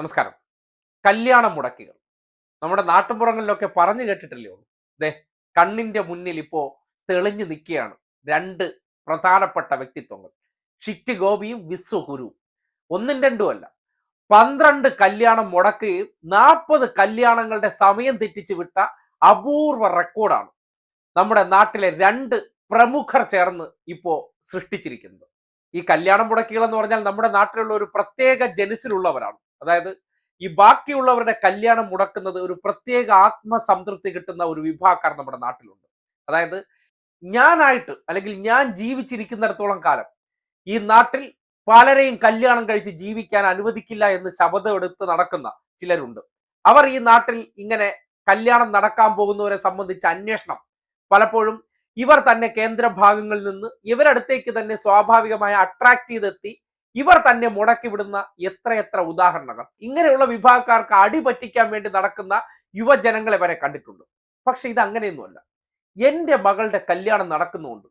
നമസ്കാരം. കല്യാണം മുടക്കികൾ. നമ്മുടെ നാട്ടുപുറങ്ങളിലൊക്കെ പറഞ്ഞു കേട്ടിട്ടില്ലേ ദേ കണ്ണിന്റെ മുന്നിൽ ഇപ്പോ തെളിഞ്ഞു നിൽക്കുകയാണ് രണ്ട് പ്രധാനപ്പെട്ട വ്യക്തിത്വങ്ങൾ. ഷിറ്റ് ഗോപിയും വിശ്വ ഗുരുവും ഒന്നും രണ്ടും അല്ല. പന്ത്രണ്ട് കല്യാണം മുടക്കുകയും നാൽപ്പത് കല്യാണങ്ങളുടെ സമയം തെറ്റിച്ച് വിട്ട അപൂർവ റെക്കോർഡാണ് നമ്മുടെ നാട്ടിലെ രണ്ട് പ്രമുഖർ ചേർന്ന് ഇപ്പോ സൃഷ്ടിച്ചിരിക്കുന്നത്. ഈ കല്യാണം മുടക്കികൾ എന്ന് പറഞ്ഞാൽ നമ്മുടെ നാട്ടിലുള്ള ഒരു പ്രത്യേക ജനുസിലുള്ളവരാണ്. അതായത് ഈ ബാക്കിയുള്ളവരുടെ കല്യാണം മുടക്കുന്നത് ഒരു പ്രത്യേക ആത്മസംതൃപ്തി കിട്ടുന്ന ഒരു വിഭാഗക്കാർ നമ്മുടെ നാട്ടിലുണ്ട്. അതായത് ഞാനായിട്ട് അല്ലെങ്കിൽ ഞാൻ ജീവിച്ചിരിക്കുന്നിടത്തോളം കാലം ഈ നാട്ടിൽ പലരെയും കല്യാണം കഴിച്ച് ജീവിക്കാൻ അനുവദിക്കില്ല എന്ന് ശബ്ദം എടുത്ത് നടക്കുന്ന ചിലരുണ്ട്. അവർ ഈ നാട്ടിൽ ഇങ്ങനെ കല്യാണം നടക്കാൻ പോകുന്നവരെ സംബന്ധിച്ച അന്വേഷണം പലപ്പോഴും ഇവർ തന്നെ കേന്ദ്ര ഭാഗങ്ങളിൽ നിന്ന് ഇവരടുത്തേക്ക് തന്നെ സ്വാഭാവികമായി അട്രാക്ട് ചെയ്തെത്തി ഇവർ തന്നെ മുടക്കി വിടുന്ന എത്രയെത്ര ഉദാഹരണങ്ങൾ. ഇങ്ങനെയുള്ള വിഭാഗക്കാർക്ക് അടി പറ്റിക്കാൻ വേണ്ടി നടക്കുന്ന യുവജനങ്ങളെ വരെ കണ്ടിട്ടുണ്ട്. പക്ഷെ ഇത് അങ്ങനെയൊന്നുമല്ല എന്റെ മകളുടെ കല്യാണം നടക്കുന്നുണ്ട്.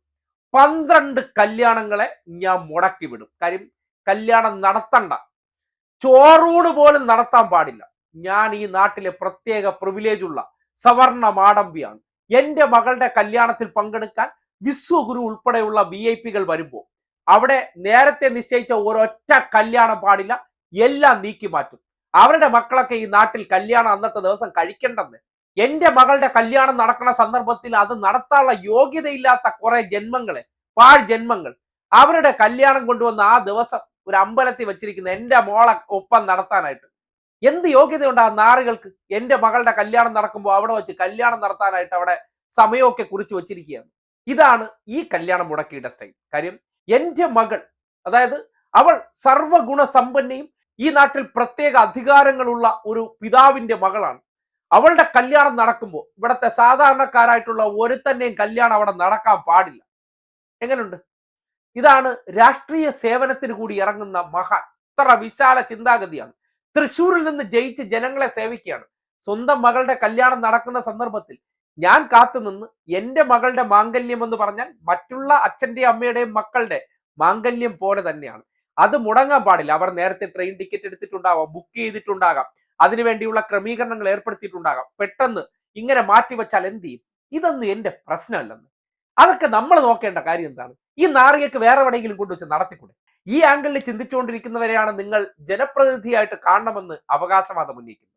പന്ത്രണ്ട് കല്യാണങ്ങളെ ഞാൻ മുടക്കി വിടും. കാര്യം കല്യാണം നടത്തണ്ട. ചോറൂട് പോലും നടത്താൻ പാടില്ല. ഞാൻ ഈ നാട്ടിലെ പ്രത്യേക പ്രിവിലേജ് ഉള്ള സവർണ മാടമ്പിയാണ്. എന്റെ മകളുടെ കല്യാണത്തിൽ പങ്കെടുക്കാൻ വിശ്വഗുരു ഉൾപ്പെടെയുള്ള വി ഐ പികൾ വരുമ്പോൾ അവിടെ നേരത്തെ നിശ്ചയിച്ച ഒരൊറ്റ കല്യാണം പാടില്ല എല്ലാം നീക്കി മാറ്റും. അവരുടെ മക്കളൊക്കെ ഈ നാട്ടിൽ കല്യാണം അന്നത്തെ ദിവസം കഴിക്കണ്ടെന്ന്. എന്റെ മകളുടെ കല്യാണം നടക്കുന്ന സന്ദർഭത്തിൽ അത് നടത്താനുള്ള യോഗ്യതയില്ലാത്ത കുറെ ജന്മങ്ങളെ പാഴ് ജന്മങ്ങൾ അവരുടെ കല്യാണം കൊണ്ടുവന്ന ആ ദിവസം ഒരു അമ്പലത്തിൽ വെച്ചിരിക്കുന്ന എന്റെ മോളെ ഒപ്പം നടത്താനായിട്ട്. എന്ത് യോഗ്യതയുണ്ട് ആ നാറുകൾക്ക്? എന്റെ മകളുടെ കല്യാണം നടക്കുമ്പോൾ അവിടെ വെച്ച് കല്യാണം നടത്താനായിട്ട് അവിടെ സമയമൊക്കെ കുറിച്ച് വെച്ചിരിക്കുകയാണ്. ഇതാണ് ഈ കല്യാണം മുടക്കിയുടെ സ്റ്റൈൽ. കാര്യം എന്റെ മകൾ അതായത് അവൾ സർവഗുണ സമ്പന്നയും ഈ നാട്ടിൽ പ്രത്യേക അധികാരങ്ങളുള്ള ഒരു പിതാവിന്റെ മകളാണ്. അവളുടെ കല്യാണം നടക്കുമ്പോൾ ഇവിടുത്തെ സാധാരണക്കാരായിട്ടുള്ള ഒരുത്തന്നെയും കല്യാണം അവിടെ നടക്കാൻ പാടില്ല. എങ്ങനെയുണ്ട് ഇതാണ് രാഷ്ട്രീയ സേവനത്തിന് കൂടി ഇറങ്ങുന്ന മഹാൻ. ഇത്ര വിശാല ചിന്താഗതിയാണ്. തൃശ്ശൂരിൽ നിന്ന് ജയിച്ച് ജനങ്ങളെ സേവിക്കുകയാണ്. സ്വന്തം മകളുടെ കല്യാണം നടക്കുന്ന സന്ദർഭത്തിൽ ഞാൻ കാത്തുനിന്ന് എന്റെ മകളുടെ മാംഗല്യം എന്ന് പറഞ്ഞാൽ മറ്റുള്ള അച്ഛന്റെയും അമ്മയുടെയും മക്കളുടെ മാംഗല്യം പോലെ തന്നെയാണ്. അത് മുടങ്ങാൻ പാടില്ല. അവർ നേരത്തെ ട്രെയിൻ ടിക്കറ്റ് എടുത്തിട്ടുണ്ടാവാം ബുക്ക് ചെയ്തിട്ടുണ്ടാകാം അതിനുവേണ്ടിയുള്ള ക്രമീകരണങ്ങൾ ഏർപ്പെടുത്തിയിട്ടുണ്ടാകാം. പെട്ടെന്ന് ഇങ്ങനെ മാറ്റിവെച്ചാൽ എന്ത് ചെയ്യും? ഇതൊന്നും എന്റെ പ്രശ്നമല്ലെന്ന്. അതൊക്കെ നമ്മൾ നോക്കേണ്ട കാര്യം എന്താണ്? ഈ നാറികക്ക് വേറെ എവിടെയെങ്കിലും കൊണ്ടുവച്ച് നടത്തിക്കൂടെ? ഈ ആംഗിളിൽ ചിന്തിച്ചുകൊണ്ടിരിക്കുന്നവരെയാണ് നിങ്ങൾ ജനപ്രതിനിധിയായിട്ട് കാണണമെന്ന് അവകാശവാദം ഉന്നയിക്കുന്നത്.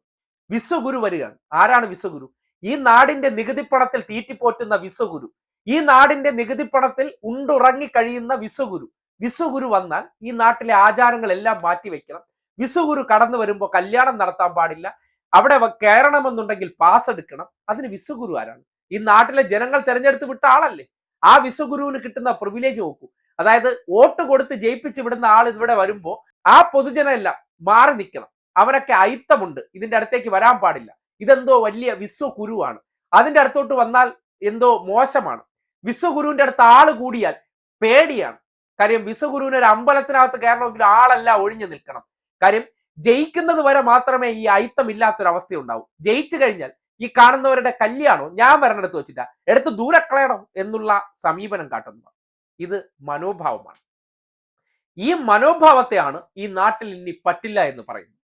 വിശ്വഗുരു വരികയാണ്. ആരാണ് വിശ്വഗുരു? ഈ നാടിന്റെ നികുതി പണത്തിൽ തീറ്റിപ്പോറ്റുന്ന വിശ്വഗുരു ഈ നാടിന്റെ നികുതി പണത്തിൽ ഉണ്ടുറങ്ങി കഴിയുന്ന വിശ്വഗുരു വിശ്വഗുരു വന്നാൽ ഈ നാട്ടിലെ ആചാരങ്ങളെല്ലാം മാറ്റിവെക്കണം വിശ്വഗുരു കടന്നു വരുമ്പോൾ കല്യാണം നടത്താൻ പാടില്ല. അവിടെ കയറണമെന്നുണ്ടെങ്കിൽ പാസ് എടുക്കണം. അതിന് വിശ്വഗുരു ആരാണ്? ഈ നാട്ടിലെ ജനങ്ങൾ തെരഞ്ഞെടുത്ത് വിട്ട ആളല്ലേ? ആ വിശ്വഗുരുവിന് കിട്ടുന്ന പ്രിവിലേജ് നോക്കൂ. അതായത് വോട്ട് കൊടുത്ത് ജയിപ്പിച്ച് വിടുന്ന ആൾ ഇവിടെ വരുമ്പോൾ ആ പൊതുജനം എല്ലാം മാറി നിൽക്കണം. അവരൊക്കെ അയിത്തമുണ്ട്. ഇതിന്റെ അടുത്തേക്ക് വരാൻ പാടില്ല. ഇതെന്തോ വലിയ വിശ്വഗുരുവാണ്. അതിന്റെ അടുത്തോട്ട് വന്നാൽ എന്തോ മോശമാണ്. വിശ്വഗുരുവിന്റെ അടുത്ത് ആൾ കൂടിയാൽ പേടിയാണ്. കാര്യം വിശ്വഗുരുവിന് ഒരു അമ്പലത്തിനകത്ത് കയറണമെങ്കിൽ ആളല്ല ഒഴിഞ്ഞു നിൽക്കണം. കാര്യം ജയിക്കുന്നത് വരെ മാത്രമേ ഈ അയിത്തം ഇല്ലാത്തൊരവസ്ഥ ഉണ്ടാവൂ ജയിച്ചു കഴിഞ്ഞാൽ ഈ കാണുന്നവരുടെ കല്യാണോ ഞാൻ വരണെടുത്ത് വെച്ചിട്ടാ. എടുത്ത് ദൂരെ കളയണോ എന്നുള്ള സമീപനം കാട്ടുന്നു ഇത് മനോഭാവമാണ്. ഈ മനോഭാവത്തെയാണ് ഈ നാട്ടിൽ ഇനി പറ്റില്ല എന്ന് പറയുന്നത്.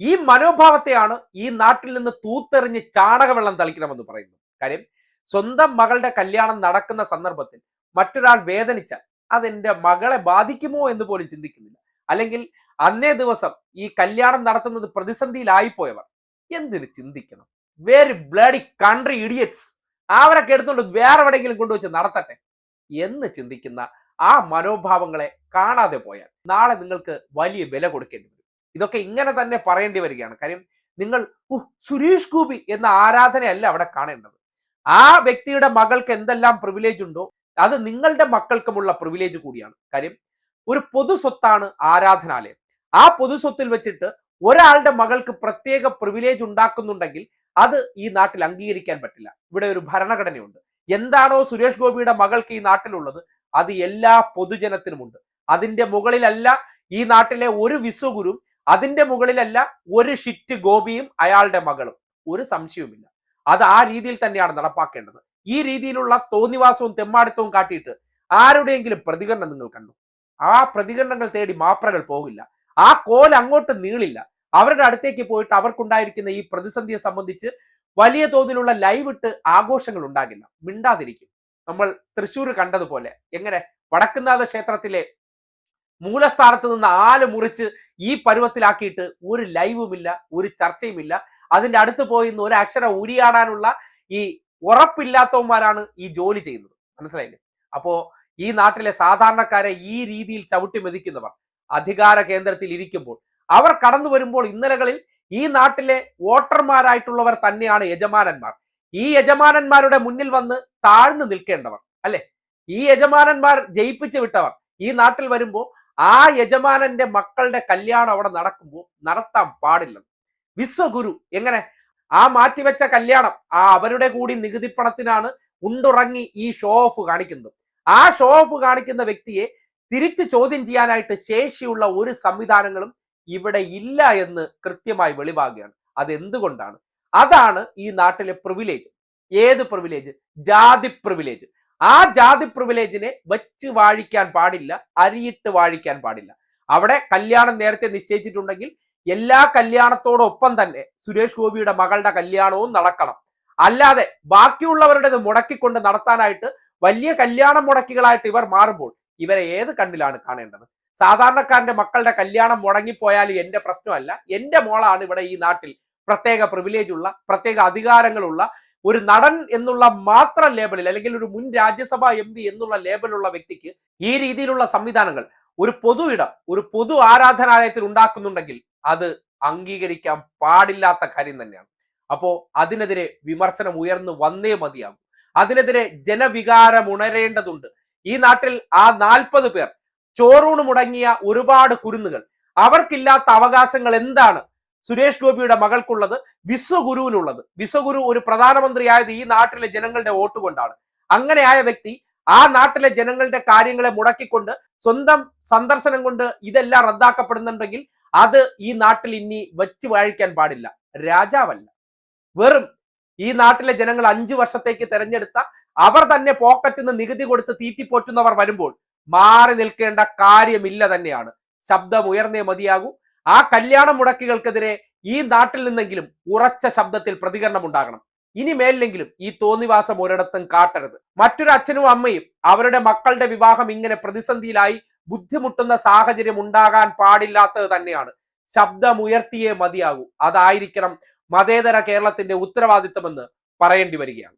ഈ മനോഭാവത്തെയാണ് ഈ നാട്ടിൽ നിന്ന് തൂത്തെറിഞ്ഞ് ചാണകവെള്ളം തളിക്കണമെന്ന് പറയുന്നു. കാര്യം സ്വന്തം മകളുടെ കല്യാണം നടക്കുന്ന സന്ദർഭത്തിൽ മറ്റൊരാൾ വേദനിച്ചാൽ അതെന്റെ മകളെ ബാധിക്കുമോ എന്ന് പോലും ചിന്തിക്കുന്നില്ല. അല്ലെങ്കിൽ അന്നേ ദിവസം ഈ കല്യാണം നടത്തുന്നത് പ്രതിസന്ധിയിലായിപ്പോയവർ എന്തിന് ചിന്തിക്കണം? വെരി ബ്ലഡി കൺട്രി ഇഡിയറ്റ്സ് അവരൊക്കെ എടുത്തുകൊണ്ട് വേറെ എവിടെയെങ്കിലും കൊണ്ടുവച്ച് നടത്തട്ടെ. എന്ന് ചിന്തിക്കുന്ന ആ മനോഭാവങ്ങളെ കാണാതെ പോയാൽ നാളെ നിങ്ങൾക്ക് വലിയ വില കൊടുക്കേണ്ടി ഇതൊക്കെ ഇങ്ങനെ തന്നെ പറയേണ്ടി വരികയാണ്. കാര്യം നിങ്ങൾ "ഉഹ്, സുരേഷ് ഗോപി എന്ന ആരാധനയല്ല അവിടെ കാണേണ്ടത്. ആ വ്യക്തിയുടെ മകൾക്ക് എന്തെല്ലാം പ്രിവിലേജ് ഉണ്ടോ അത് നിങ്ങളുടെ മക്കൾക്കുമുള്ള പ്രിവിലേജ് കൂടിയാണ്. കാര്യം ഒരു പൊതു സ്വത്താണ് ആരാധനാലയം. ആ പൊതു സ്വത്തിൽ വെച്ചിട്ട് ഒരാളുടെ മകൾക്ക് പ്രത്യേക പ്രിവിലേജ് ഉണ്ടാക്കുന്നുണ്ടെങ്കിൽ അത് ഈ നാട്ടിൽ അംഗീകരിക്കാൻ പറ്റില്ല. ഇവിടെ ഒരു ഭരണഘടനയുണ്ട്. എന്താണോ സുരേഷ് ഗോപിയുടെ മകൾക്ക് ഈ നാട്ടിലുള്ളത് അത് എല്ലാ പൊതുജനത്തിനുമുണ്ട്. അതിന്റെ മുകളിലല്ല ഈ നാട്ടിലെ ഒരു വിശ്വഗുരും അതിന്റെ മുകളിലല്ല ഒരു ഷിറ്റ് ഗോപിയും അയാളുടെ മകളും. ഒരു സംശയവുമില്ല. അത് ആ രീതിയിൽ തന്നെയാണ് നടപ്പാക്കേണ്ടത്. ഈ രീതിയിലുള്ള തോന്നിവാസവും തെമ്മാടിത്തവും കാട്ടിയിട്ട് ആരുടെയെങ്കിലും പ്രതികരണം നിങ്ങൾ കണ്ടു? ആ പ്രതികരണങ്ങൾ തേടി മാപ്രകൾ പോകില്ല. ആ കോൽ അങ്ങോട്ട് നീളില്ല. അവരുടെ അടുത്തേക്ക് പോയിട്ട് അവർക്കുണ്ടായിരിക്കുന്ന ഈ പ്രതിസന്ധിയെ സംബന്ധിച്ച് വലിയ തോതിലുള്ള ലൈവ് ഇട്ട് ആഘോഷങ്ങൾ ഉണ്ടാകില്ല. മിണ്ടാതിരിക്കും. നമ്മൾ തൃശ്ശൂർ കണ്ടതുപോലെ. എങ്ങനെ? വടക്കുന്നാഥ ക്ഷേത്രത്തിലെ മൂലസ്ഥാനത്ത് നിന്ന് ആൽ മുറിച്ച് ഈ പരുവത്തിലാക്കിയിട്ട് ഒരു ലൈവുമില്ല ഒരു ചർച്ചയുമില്ല. അതിന്റെ അടുത്ത് പോയി ഒരു അക്ഷരം ഉരിയാടാനുള്ള ഈ ഉറപ്പില്ലാത്തവന്മാരാണ് ഈ ജോലി ചെയ്യുന്നത്. മനസ്സിലായില്ലേ? അപ്പോ ഈ നാട്ടിലെ സാധാരണക്കാരെ ഈ രീതിയിൽ ചവിട്ടി മെതിക്കുന്നവർ അധികാര കേന്ദ്രത്തിൽ ഇരിക്കുമ്പോൾ അവർ കടന്നു വരുമ്പോൾ ഇന്നലകളിൽ ഈ നാട്ടിലെ വോട്ടർമാരായിട്ടുള്ളവർ തന്നെയാണ് യജമാനന്മാർ. ഈ യജമാനന്മാരുടെ മുന്നിൽ വന്ന് താഴ്ന്നു നിൽക്കേണ്ടവർ അല്ലെ? ഈ യജമാനന്മാർ ജയിപ്പിച്ചു വിട്ടവർ ഈ നാട്ടിൽ വരുമ്പോൾ ആ യജമാനന്റെ മക്കളുടെ കല്യാണം അവിടെ നടക്കുമ്പോൾ നടത്താൻ പാടില്ല. വിശ്വഗുരു എങ്ങനെ? ആ മാറ്റിവെച്ച കല്യാണം ആ അവരുടെ കൂടി നികുതി പണത്തിനാണ് ഉണ്ടുറങ്ങി ഈ ഷോ ഓഫ് കാണിക്കുന്നത്. ആ ഷോ ഓഫ് കാണിക്കുന്ന വ്യക്തിയെ തിരിച്ചു ചോദ്യം ചെയ്യാനായിട്ട് ശേഷിയുള്ള ഒരു സംവിധാനങ്ങളും ഇവിടെ ഇല്ല എന്ന് കൃത്യമായി വെളിവാകുകയാണ്. അത് എന്തുകൊണ്ടാണ് അതാണ് ഈ നാട്ടിലെ പ്രിവിലേജ് ഏത് പ്രിവിലേജ് ജാതി പ്രിവിലേജ് ആ ജാതി പ്രിവിലേജിനെ വെച്ച് വാഴിക്കാൻ പാടില്ല അരിയിട്ട് വാഴിക്കാൻ പാടില്ല. അവിടെ കല്യാണം നേരത്തെ നിശ്ചയിച്ചിട്ടുണ്ടെങ്കിൽ എല്ലാ കല്യാണത്തോടൊപ്പം തന്നെ സുരേഷ് ഗോപിയുടെ മകളുടെ കല്യാണവും നടക്കണം. അല്ലാതെ ബാക്കിയുള്ളവരുടേത് മുടക്കിക്കൊണ്ട് നടത്താനായിട്ട് വലിയ കല്യാണം മുടക്കികളായിട്ട് ഇവർ മാറുമ്പോൾ ഇവരെ ഏത് കണ്ണിലാണ് കാണേണ്ടത്? സാധാരണക്കാരന്റെ മക്കളുടെ കല്യാണം മുടങ്ങിപ്പോയാൽ എന്റെ പ്രശ്നമല്ല. എന്റെ മോളാണ് ഇവിടെ ഈ നാട്ടിൽ പ്രത്യേക പ്രിവിലേജ് ഉള്ള പ്രത്യേക അധികാരങ്ങളുള്ള ഒരു നടൻ എന്നുള്ള മാത്രം ലേബലിൽ അല്ലെങ്കിൽ ഒരു മുൻ രാജ്യസഭാ എം എന്നുള്ള ലേബലുള്ള വ്യക്തിക്ക് ഈ രീതിയിലുള്ള സംവിധാനങ്ങൾ ഒരു പൊതു ഇടം ഒരു പൊതു ആരാധനാലയത്തിൽ ഉണ്ടാക്കുന്നുണ്ടെങ്കിൽ അത് അംഗീകരിക്കാൻ പാടില്ലാത്ത കാര്യം തന്നെയാണ്. അപ്പോ അതിനെതിരെ വിമർശനം ഉയർന്നു വന്നേ മതിയാകും. അതിനെതിരെ ജനവികാരം ഉണരേണ്ടതുണ്ട്. ഈ നാട്ടിൽ ആ നാൽപ്പത് പേർ ചോറൂണ് മുടങ്ങിയ ഒരുപാട് കുരുന്നുകൾ. അവർക്കില്ലാത്ത അവകാശങ്ങൾ എന്താണ്? സുരേഷ് ഗോപിയുടെ മകൾക്കുള്ളത് വിശ്വഗുരുവിനുള്ളത്. വിശ്വഗുരു ഒരു പ്രധാനമന്ത്രിയായത് ഈ നാട്ടിലെ ജനങ്ങളുടെ വോട്ട് കൊണ്ടാണ്. അങ്ങനെയായ വ്യക്തി ആ നാട്ടിലെ ജനങ്ങളുടെ കാര്യങ്ങളെ മുടക്കിക്കൊണ്ട് സ്വന്തം സന്ദർശനം കൊണ്ട് ഇതെല്ലാം റദ്ദാക്കപ്പെടുന്നുണ്ടെങ്കിൽ അത് ഈ നാട്ടിൽ ഇനി വെച്ച് വാഴിക്കാൻ പാടില്ല. രാജാവല്ല. വെറും ഈ നാട്ടിലെ ജനങ്ങൾ അഞ്ചു വർഷത്തേക്ക് തെരഞ്ഞെടുത്ത അവർ തന്നെ പോക്കറ്റിൽ നിന്ന് നികുതി കൊടുത്ത് തീറ്റിപ്പോറ്റുന്നവർ വരുമ്പോൾ മാറി നിൽക്കേണ്ട കാര്യമില്ല തന്നെയാണ്. ശബ്ദം ഉയർന്നേ മതിയാകൂ. ആ കല്യാണ മുടക്കികൾക്കെതിരെ ഈ നാട്ടിൽ നിന്നെങ്കിലും ഉറച്ച ശബ്ദത്തിൽ പ്രതികരണം ഉണ്ടാകണം. ഇനി മേലിലെങ്കിലും ഈ തോന്നിവാസം ഒരിടത്തും കാട്ടരുത്. മറ്റൊരു അച്ഛനും അമ്മയും അവരുടെ മക്കളുടെ വിവാഹം ഇങ്ങനെ പ്രതിസന്ധിയിലായി ബുദ്ധിമുട്ടുന്ന സാഹചര്യം ഉണ്ടാകാൻ പാടില്ലാത്തത് തന്നെയാണ്. ശബ്ദമുയർത്തിയേ മതിയാകൂ. അതായിരിക്കണം മതേതര കേരളത്തിന്റെ ഉത്തരവാദിത്തമെന്ന് പറയേണ്ടി വരികയാണ്.